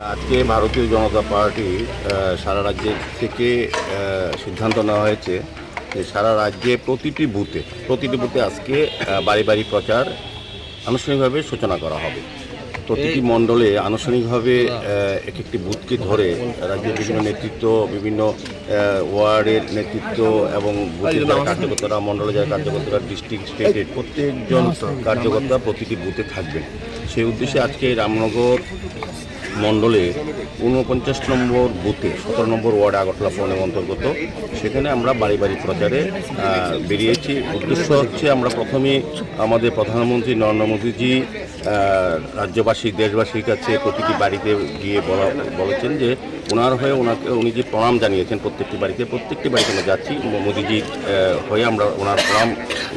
আজকে ভারতীয় জনতা পার্টি সারা রাজ্যে থেকে সিদ্ধান্ত নেওয়া হয়েছে যে সারা রাজ্যে প্রতিটি বুথে প্রতিটি বুথে আজকে বাড়ি বাড়ি প্রচার আনুষ্ঠানিকভাবে সূচনা করা হবে। প্রতিটি মণ্ডলে আনুষ্ঠানিকভাবে এক একটি বুথকে ধরে রাজ্যের বিভিন্ন নেতৃত্ব বিভিন্ন ওয়ার্ডের নেতৃত্ব এবং বুথের যারা কার্যকর্তারা মণ্ডলে যারা কার্যকর্তারা ডিস্ট্রিক্ট স্টেটের প্রত্যেকজন কার্যকর্তা প্রতিটি বুথে থাকবেন। সেই উদ্দেশ্যে আজকে রামনগর মণ্ডলে ঊনপঞ্চাশ নম্বর বুথে, সতেরো নম্বর ওয়ার্ড আগরতলা পৌনের অন্তর্গত, সেখানে আমরা বাড়ি বাড়ি প্রচারে বেরিয়েছি। উদ্দেশ্য হচ্ছে আমরা প্রথমে আমাদের প্রধানমন্ত্রী নরেন্দ্র মোদীজি রাজ্যবাসী, দেশবাসীর কাছে প্রতিটি বাড়িতে গিয়ে বলা, বলেছেন যে ওনার হয়ে ওনাকে, উনি যে প্রণাম জানিয়েছেন প্রত্যেকটি বাড়িতে প্রত্যেকটি বাড়িতে আমরা যাচ্ছি। মোদীজির হয়ে আমরা ওনার প্রণাম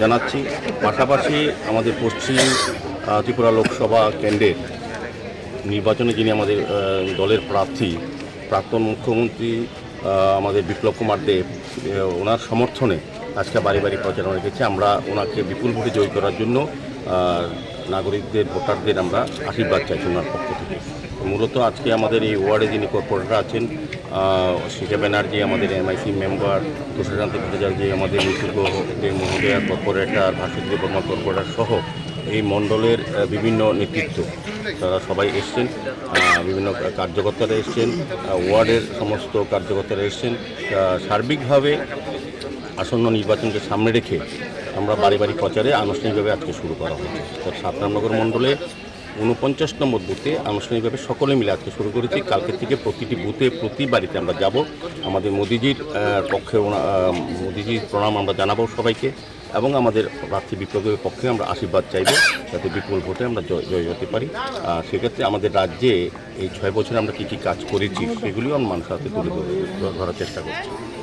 জানাচ্ছি। পাশাপাশি আমাদের পশ্চিম ত্রিপুরা লোকসভা কেন্দ্রের নির্বাচনে যিনি আমাদের দলের প্রার্থী, প্রাক্তন মুখ্যমন্ত্রী আমাদের বিপ্লব কুমার দেব ওনার সমর্থনে আজকে বাড়ি বাড়ি প্রচারণা রেখেছে। আমরা ওনাকে বিপুল ভোটে জয়ী করার জন্য নাগরিকদের, ভোটারদের আমরা আশীর্বাদ চাইছি ওনার পক্ষ থেকে। মূলত আজকে আমাদের এই ওয়ার্ডে যিনি কর্পোরেটর আছেন শিখা ব্যানার্জি, আমাদের এমআইসি মেম্বার, তুষারকান্ত ভট্টাচার্য, আমাদের নিশুল্ক মহোদয়া কর্পোরেটর ভাস্বতী বর্মা কর্পোরেটর সহ এই মণ্ডলের বিভিন্ন নেতৃত্ব। তারা সবাই এসছেন বিভিন্ন কার্যকর্তারা এসছেন ওয়ার্ডের সমস্ত কার্যকর্তারা এসছেন। সার্বিকভাবে আসন্ন নির্বাচনকে সামনে রেখে আমরা বাড়ি বাড়ি প্রচারে আনুষ্ঠানিকভাবে আজকে শুরু করা হয়েছে। তো সাতরামনগর মণ্ডলে উনপঞ্চাশ নম্বর বুথে আনুষ্ঠানিকভাবে সকলে মিলে আজকে শুরু করেছি। কালকে থেকে প্রতিটি বুথে, প্রতি বাড়িতে আমরা যাব। আমাদের মোদিজির পক্ষে মোদিজির প্রণাম আমরা জানাব সবাইকে। এবং আমাদের প্রার্থী বিপ্লবের পক্ষে আমরা আশীর্বাদ চাইব যাতে বিপুল ভোটে আমরা জয় হতে পারি। আর সেক্ষেত্রে আমাদের রাজ্যে এই ছয় বছরে আমরা কী কী কাজ করেছি সেগুলিও আমরা মানুষের হাতে তুলে ধরে- ধরার চেষ্টা করছি।